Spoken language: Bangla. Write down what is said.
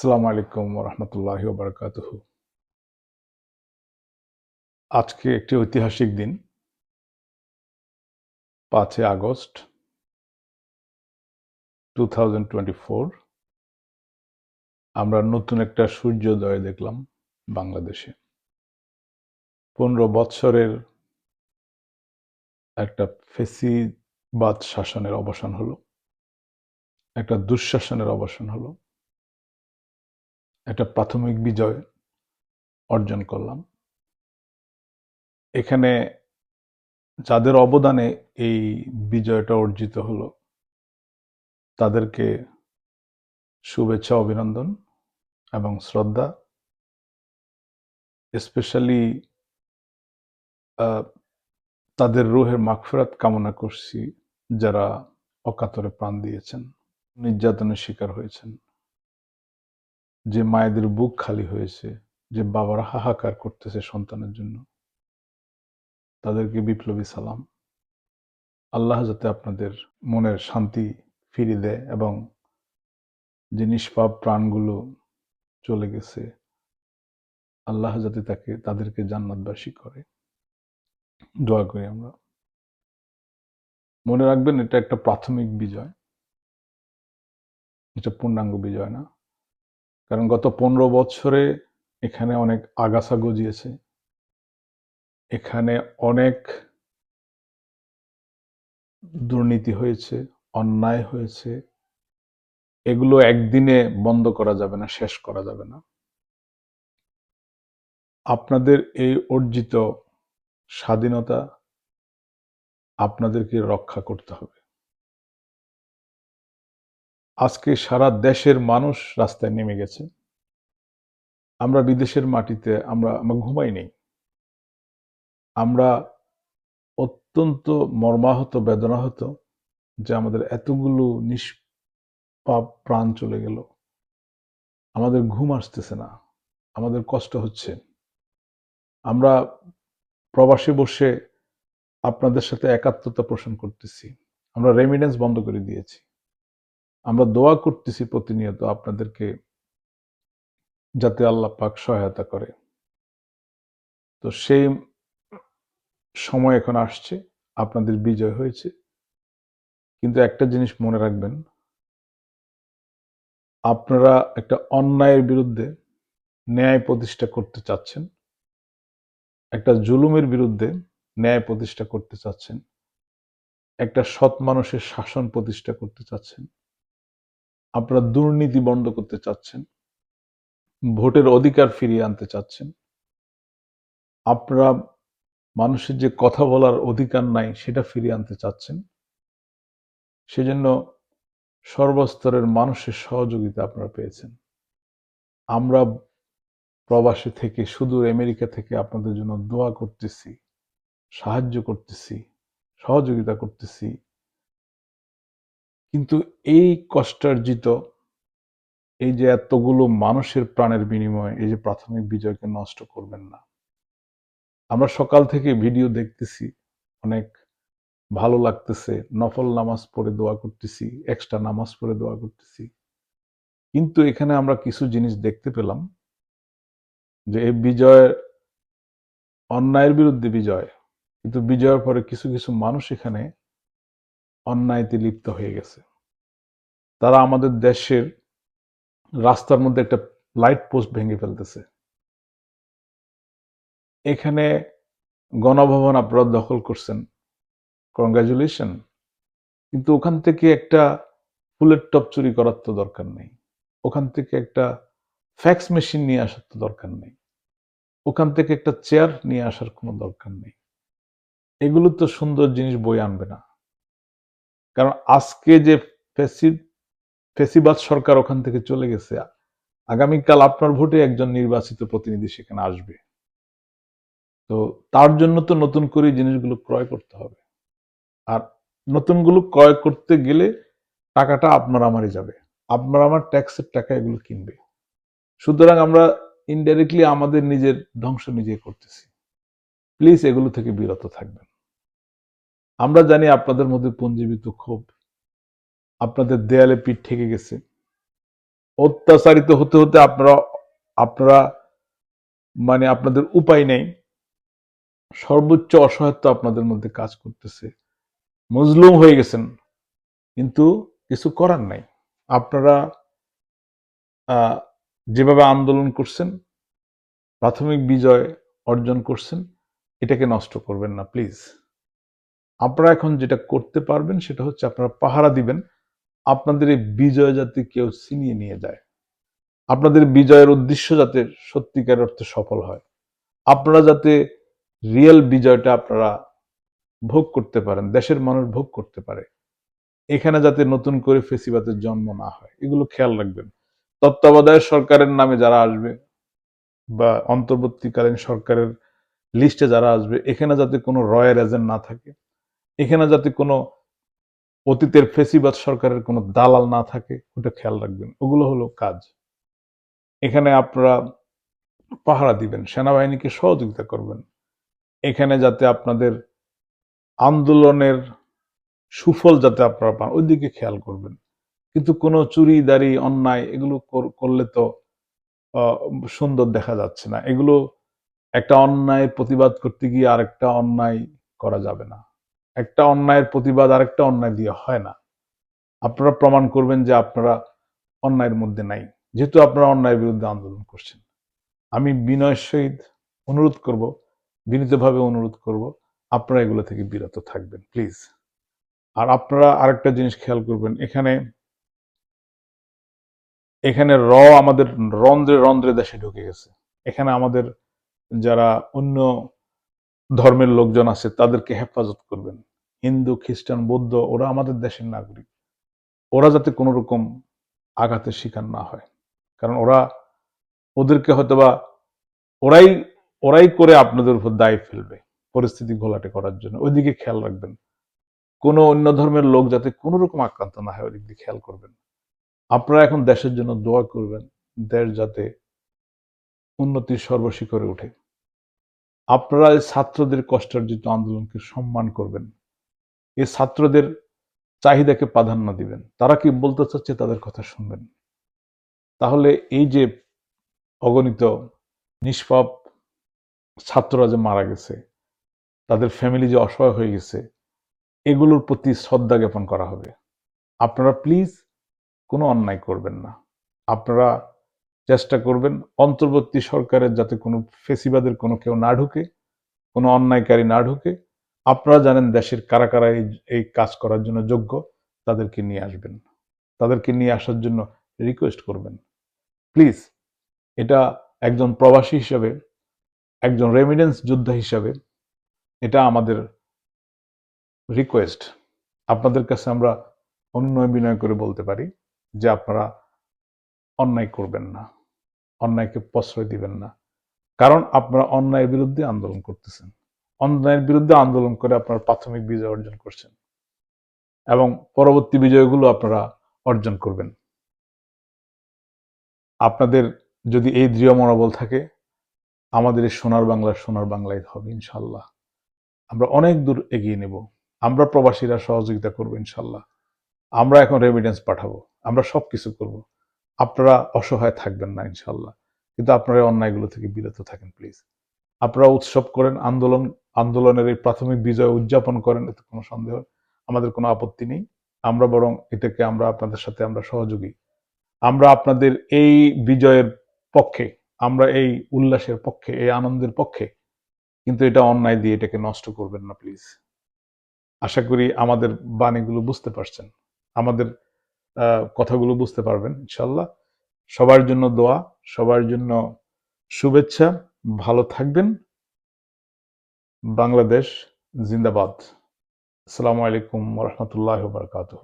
আসসালামু আলাইকুম রহমতুল্লাহ বারকাতুহ আজকে একটি ঐতিহাসিক দিন, পাঁচই আগস্ট টু আমরা নতুন একটা সূর্যোদয় দেখলাম বাংলাদেশে। পনেরো বৎসরের একটা ফেসিবাদ শাসনের অবসান হলো, একটা দুঃশাসনের অবসান হলো। একটা প্রাথমিক বিজয় অর্জন করলাম। এখানে যাদের অবদানে এই বিজয়টা অর্জিত হলো, তাদেরকে শুভেচ্ছা, অভিনন্দন এবং শ্রদ্ধা। স্পেশালি তাদের রুহের মাগফেরাত কামনা করছি যারা অকাতরে প্রাণ দিয়েছেন, নির্যাতনের শিকার হয়েছেন। যে মায়েদের বুক খালি হয়েছে, যে বাবারা হাহাকার করতেছে সন্তানের জন্য। তাদেরকে বিপ্লবী সালাম। আল্লাহ যাতে আপনাদের মনের শান্তি ফিরে দেয় এবং যে নিষ্পাপ প্রাণগুলো চলে গেছে, আল্লাহ যাতে তাকে, তাদেরকে জান্নাতবাসী করে। দোয়া করি আমরা। মনে রাখবেন, এটা একটা প্রাথমিক বিজয়। এটা পূর্ণাঙ্গ বিজয় না। কারণ গত পনেরো বছরে এখানে অনেক আগাছা গজিয়েছে। এখানে অনেক দুর্নীতি হয়েছে, অন্যায় হয়েছে। এগুলো একদিনে বন্ধ করা যাবে না, শেষ করা যাবে না। আপনাদের এই অর্জিত স্বাধীনতা আপনাদেরকে রক্ষা করতে হবে। আজকে সারা দেশের মানুষ রাস্তায় নেমে গেছে। আমরা বিদেশের মাটিতে আমরা আমরা ঘুমাই নেই। আমরা অত্যন্ত মর্মাহত, বেদনাহত যে আমাদের এতগুলো নিষ্পাপ প্রাণ চলে গেল। আমাদের ঘুম আসতেছে না। আমাদের কষ্ট হচ্ছে। আমরা প্রবাসে বসে আপনাদের সাথে একাত্মতা পোষণ করতেছি। আমরা রেমিডেন্স বন্ধ করে দিয়েছি। আমরা দোয়া করতেছি প্রতিনিয়ত আপনাদেরকে যাতে আল্লাহ পাক সহায়তা করে। তো সেই সময় এখন আসছে, আপনাদের বিজয় হয়েছে। কিন্তু একটা জিনিস মনে রাখবেন, আপনারা একটা অন্যায়ের বিরুদ্ধে ন্যায় প্রতিষ্ঠা করতে চাচ্ছেন, একটা জুলুমের বিরুদ্ধে ন্যায় প্রতিষ্ঠা করতে চাচ্ছেন, একটা সৎ মানুষের শাসন প্রতিষ্ঠা করতে চাচ্ছেন আপনারা দুর্নীতি বন্ধ করতে চাচ্ছেন, ভোটের অধিকার ফিরিয়ে আনতে চাচ্ছেন, আপনারা মানুষের যে কথা বলার অধিকার নাই সেটা ফিরিয়ে আনতে চাচ্ছেন, সেজন্য সর্বস্তরের মানুষের সহযোগিতা আপনারা পেয়েছেন। আমরা প্রবাসী থেকে সুদূর আমেরিকা থেকে আপনাদের জন্য দোয়া করতেছি, সাহায্য করতেছি, সহযোগিতা করতেছি কিন্তু এই কষ্টার্জিত, এই যে এতগুলো মানুষের প্রাণের বিনিময়ে এই যে প্রাথমিক বিজয়কে নষ্ট করবেন না। আমরা সকাল থেকে ভিডিও দেখতেছি, অনেক ভালো লাগতেছে, নফল নামাজ পড়ে দোয়া করতেছি এক্সট্রা নামাজ পড়ে দোয়া করতেছি। কিন্তু এখানে আমরা কিছু জিনিস দেখতে পেলাম, যে এই বিজয় অন্যায়ের বিরুদ্ধে বিজয়, কিন্তু বিজয়ের পরে কিছু কিছু মানুষ এখানে অন্যায়তে লিপ্ত হয়ে গেছে। তারা আমাদের দেশের রাস্তার মধ্যে একটা লাইট পোস্ট ভেঙে ফেলতেছে। এখানে গণভবন আপনারা দখল করছেন। কংগ্রাচুলেশন কিন্তু ওখান থেকে একটা ফুলের টপ চুরি করার তো দরকার নেই। ওখান থেকে একটা ফ্যাক্স মেশিন নিয়ে আসার তো দরকার নেই। ওখান থেকে একটা চেয়ার নিয়ে আসার কোনো দরকার নেই। এগুলো তো সুন্দর জিনিস বই আনবে না। কারণ আজকে যে ফেসিবাদ সরকার ওখান থেকে চলে গেছে, আগামীকাল আপনার ভোটে একজন নির্বাচিত প্রতিনিধি সেখানে আসবে। তো তার জন্য তো নতুন করে জিনিসগুলো ক্রয় করতে হবে। আর নতুনগুলো ক্রয় করতে গেলে টাকাটা আপনার আমারই যাবে। আপনার আমার ট্যাক্সের টাকা এগুলো কিনবে। সুতরাং আমরা ইনডাইরেক্টলি আমাদের নিজের ধ্বংস নিজে করতেছি। প্লিজ এগুলো থেকে বিরত থাকবেন। আমরা জানি আপনাদের মধ্যে পুঞ্জীবিত ক্ষোভ। আপনাদের দেয়ালে পিঠ ঠেকে গেছে। অত্যাচারিত হতে হতে আপনারা আপনারা মানে আপনাদের উপায় নেই। সর্বোচ্চ অসহায়ত্ব আপনাদের মধ্যে কাজ করতেছে। মজলুম হয়ে গেছেন, কিন্তু কিছু করার নাই। আপনারা যেভাবে আন্দোলন করছেন, প্রাথমিক বিজয় অর্জন করছেন, এটাকে নষ্ট করবেন না, প্লিজ। আপনারা এখন যেটা করতে পারবেন সেটা হচ্ছে আপনারা পাহারা দিবেন। আপনাদের এই বিজয় যাতে কেউ ছিনিয়ে নিয়ে যায়। আপনাদের বিজয়ের উদ্দেশ্য যাতে সত্যিকার অর্থে সফল হয়। আপনারা যাতে রিয়েল বিজয়টা আপনারা ভোগ করতে পারেন, দেশের মানুষ ভোগ করতে পারে। এখানে যাতে নতুন করে ফেসিবাদের জন্ম না হয়, এগুলো খেয়াল রাখবেন। তত্ত্বাবধায়ক সরকারের নামে যারা আসবে বা অন্তর্বর্তীকালীন সরকারের লিস্টে যারা আসবে, এখানে যাতে কোনো রয়ের এজেন্ট না থাকে এখানে যাতে কোনো অতীতের ফেসিবাদ সরকারের কোনো দালাল না থাকে, ওটা খেয়াল রাখবেন। ওগুলো হলো কাজ। এখানে আপনারা পাহারা দিবেন, সেনাবাহিনীকে সহযোগিতা করবেন। এখানে যাতে আপনাদের আন্দোলনের সুফল যাতে আপনারা পান ওই দিকে খেয়াল করবেন। কিন্তু কোনো চুরি, দাড়ি, অন্যায় এগুলো কর- করলে তো সুন্দর দেখা যাচ্ছে না। এগুলো একটা অন্যায়ের প্রতিবাদ করতে গিয়ে আরেকটা অন্যায় করা যাবে না। একটা অন্যায়ের প্রতিবাদ আরেকটা অন্যায় দিয়ে হয় না। আপনারা প্রমাণ করবেন যে আপনারা অন্যায়ের মধ্যে নাই, যেহেতু আপনারা অন্যায়ের বিরুদ্ধে আন্দোলন করছেন। আমি বিনয়ের সহিত অনুরোধ করব, বিনীতভাবে অনুরোধ করব, আপনারা এগুলো থেকে বিরত থাকবেন, প্লিজ। আর আপনারা আরেকটা জিনিস খেয়াল করবেন, এখানে এখানে র আমাদের রন্ধ্রে রন্ধ্রে দেশে ঢুকে গেছে। এখানে আমাদের যারা অন্য ধর্মের লোকজন আছে, তাদেরকে হেফাজত করবেন। হিন্দু, খ্রিস্টান, বৌদ্ধ, ওরা আমাদের দেশের নাগরিক। ওরা যাতে কোনো রকম আঘাতের শিকার না হয়। কারণ ওরা ওদেরকে হয়তোবা ওরাই ওরাই করে আপনাদের উপর দায় ফেলবে পরিস্থিতি ঘোলাটে করার জন্য। ওইদিকে খেয়াল রাখবেন। কোনো অন্য ধর্মের লোক যাতে কোনো রকম আক্রান্ত না হয়, ওইদিক দিয়ে খেয়াল করবেন। আপনারা এখন দেশের জন্য দোয়া করবেন, দেশ যাতে উন্নতির সর্বশিখরে ওঠে। আপনারা ছাত্রদের কষ্টার্জিত আন্দোলনকে সম্মান করবেন। এই ছাত্রদের চাহিদাকে প্রাধান্য দিবেন। তারা কি বলতে চাচ্ছে তাদের কথা শুনবেন। তাহলে এই যে অগণিত নিষ্পাপ ছাত্ররা যে মারা গেছে, তাদের ফ্যামিলি যে অসহায় হয়ে গেছে, এগুলোর প্রতি শ্রদ্ধা জ্ঞাপন করা হবে। আপনারা প্লিজ কোনো অন্যায় করবেন না। আপনারা চেষ্টা করবেন অন্তর্বর্তী সরকারের যাতে কোনো ফেসিবাদের কোনো কেউ না ঢুকে, কোনো অন্যায়কারী না ঢুকে আপনারা জানেন দেশের কারা কারা এই কাজ করার জন্য যোগ্য? তাদেরকে নিয়ে আসবেন। তাদেরকে নিয়ে আসার জন্য রিকোয়েস্ট করবেন। প্লিজ এটা একজন প্রবাসী হিসাবে, একজন রেমিডেন্স যোদ্ধা হিসাবে, এটা আমাদের রিকোয়েস্ট আপনাদের কাছে আমরা অনুনয় বিনয় করে বলতে পারি যে আপনারা অন্যায় করবেন না, অন্যায়কে প্রশ্রয় দিবেন না। কারণ আপনারা অন্যায়ের বিরুদ্ধে আন্দোলন করতেছেন। অন্যায়ের বিরুদ্ধে আন্দোলন করে আপনারা প্রাথমিক বিজয় অর্জন করছেন। এবং পরবর্তী বিজয়গুলো আপনারা অর্জন করবেন। আপনাদের যদি এই দৃঢ় মনোবল থাকে, আমাদের এই সোনার বাংলার সোনার বাংলায় হবে ইনশাল্লাহ আমরা অনেক দূর এগিয়ে নেব। আমরা প্রবাসীরা সহযোগিতা করব ইনশাল্লাহ আমরা এখন রেমিডেন্স পাঠাবো। আমরা সব কিছু করব। আপনারা অসহায় থাকবেন না ইনশাল্লাহ কিন্তু আপনারা অন্যায়গুলো থেকে বিরত থাকেন প্লিজ আপনারা উৎসব করেন, আন্দোলন আন্দোলনের এই প্রাথমিক বিজয় উদযাপন করেন, এতে কোনো সন্দেহ, আমাদের কোনো আপত্তি নেই। আমরা বরং এটাকে আমরা আপনাদের সাথে আমরা সহযোগী। আমরা আপনাদের এই বিজয়ের পক্ষে, আমরা এই উল্লাসের পক্ষে, এই আনন্দের পক্ষে, কিন্তু এটা অন্যায় দিয়ে এটাকে নষ্ট করবেন না, প্লিজ। আশা করি আমাদের বাণীগুলো বুঝতে পারছেন। আমাদের কথাগুলো বুঝতে পারবেন ইনশাল্লাহ সবার জন্য দোয়া, সবার জন্য শুভেচ্ছা। ভালো থাকবেন। বাংলাদেশ জিন্দাবাদ। আসসালামু আলাইকুম রহমতুল্লাহ বারকাতুহ।